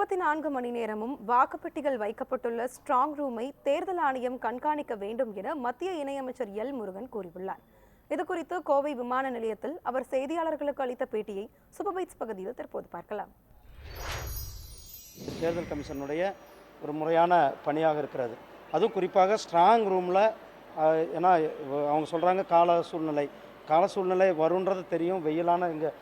இருபத்தி நான்கு மணி நேரமும் வாக்குப்பெட்டிகள் வைக்கப்பட்டுள்ள ஸ்ட்ராங் ரூமை தேர்தல் ஆணையம் கண்காணிக்க வேண்டும் என மத்திய இணையமைச்சர் எல் முருகன் கூறியுள்ளார். இதுகுறித்து கோவை விமான நிலையத்தில் அவர் செய்தியாளர்களுக்கு அளித்த பேட்டியை சூப்பர்பைட்ஸ் பகுதியில் தற்போது பார்க்கலாம். தேர்தல் கமிஷனுடைய ஒரு முறையான பணியாக இருக்கிறது. அதுவும் குறிப்பாக ஸ்ட்ராங் ரூமில் ஏன்னா அவங்க சொல்கிறாங்க கால சூழ்நிலை. கால சூழ்நிலை வருன்றது தெரியும். வெயிலான இங்கே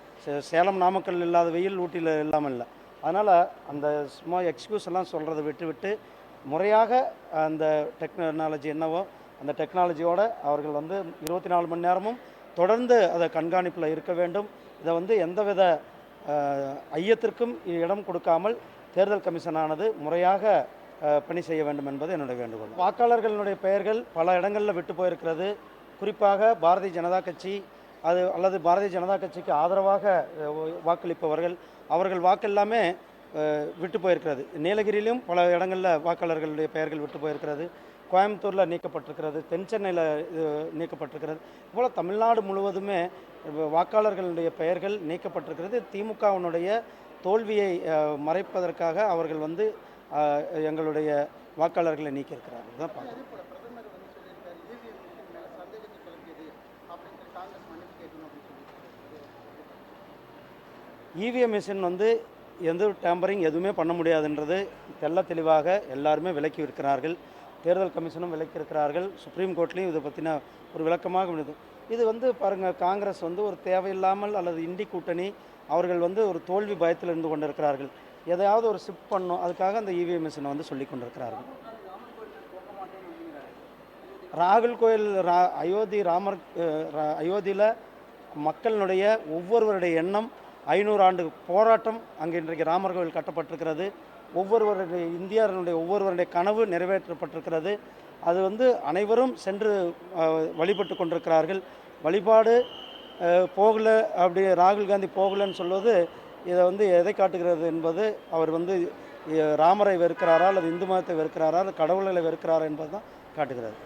சேலம் நாமக்கல் இல்லாத வெயில் ஊட்டியில் இல்லாமல் இல்லை அதனால் அந்த சும்மா எக்ஸ்கியூஸ் எல்லாம் சொல்கிறத விட்டு விட்டு முறையாக அந்த டெக்னாலஜி என்னவோ அந்த டெக்னாலஜியோடு அவர்கள் வந்து இருபத்தி நாலு மணி நேரமும் தொடர்ந்து அதை கண்காணிப்பில் இருக்க வேண்டும். இதை வந்து எந்தவித ஐயத்திற்கும் இடம் கொடுக்காமல் தேர்தல் கமிஷனானது முறையாக பணி செய்ய வேண்டும் என்பது என்னுடைய வேண்டுகோள். வாக்காளர்களுடைய பெயர்கள் பல இடங்களில் விட்டு போயிருக்கிறது. குறிப்பாக பாரதிய ஜனதா கட்சி அது அல்லது பாரதிய ஜனதா கட்சிக்கு ஆதரவாக வாக்களிப்பவர்கள் அவர்கள் வாக்கெல்லாமே விட்டு போயிருக்கிறது. நீலகிரியிலும் பல இடங்களில் வாக்காளர்களுடைய பெயர்கள் விட்டு போயிருக்கிறது. கோயம்புத்தூரில் நீக்கப்பட்டிருக்கிறது. தென் சென்னையில் நீக்கப்பட்டிருக்கிறது. இதுபோல் தமிழ்நாடு முழுவதுமே வாக்காளர்களுடைய பெயர்கள் நீக்கப்பட்டிருக்கிறது. திமுகவினுடைய தோல்வியை மறைப்பதற்காக அவர்கள் வந்து எங்களுடைய வாக்காளர்களை நீக்கியிருக்கிறார்கள். தான் பார்க்குறோம் இவிஎம் மிஷின் வந்து எந்த டேம்பரிங் எதுவுமே பண்ண முடியாதுன்றது தெல்ல தெளிவாக எல்லாருமே விலக்கி இருக்கிறார்கள். தேர்தல் கமிஷனும் விலக்கி இருக்கிறார்கள். சுப்ரீம் கோர்ட்லேயும் இதை பற்றின ஒரு விளக்கமாக உள்ளது. இது வந்து பாருங்கள் காங்கிரஸ் வந்து ஒரு தேவையில்லாமல் அல்லது இண்டி கூட்டணி அவர்கள் வந்து ஒரு தோல்வி பயத்தில் இருந்து கொண்டிருக்கிறார்கள். எதையாவது ஒரு ஷிஃப்ட் பண்ணும் அதுக்காக அந்த இவிஎம் மிஷினை வந்து சொல்லி கொண்டிருக்கிறார்கள். ராகுல் கோயில் ரா அயோத்தி ராமர் அயோத்தியில் மக்களினுடைய ஒவ்வொருவருடைய எண்ணம் ஐநூறு ஆண்டு போராட்டம் அங்கே இன்றைக்கு ராமர் கோவில் கட்டப்பட்டிருக்கிறது. ஒவ்வொருவருடைய இந்தியர்களுடைய ஒவ்வொருவருடைய கனவு நிறைவேற்றப்பட்டிருக்கிறது. அது வந்து அனைவரும் சென்று வழிபட்டு கொண்டிருக்கிறார்கள். வழிபாடு போகலை அப்படி ராகுல் காந்தி போகலன்னு சொல்வது இதை வந்து எதை காட்டுகிறது என்பது அவர் வந்து ராமரை வெறுக்கிறாரா அல்லது இந்து மதத்தை வெறுக்கிறாரா அல்லது கடவுள்களை வெறுக்கிறாரா என்பது தான் காட்டுகிறது.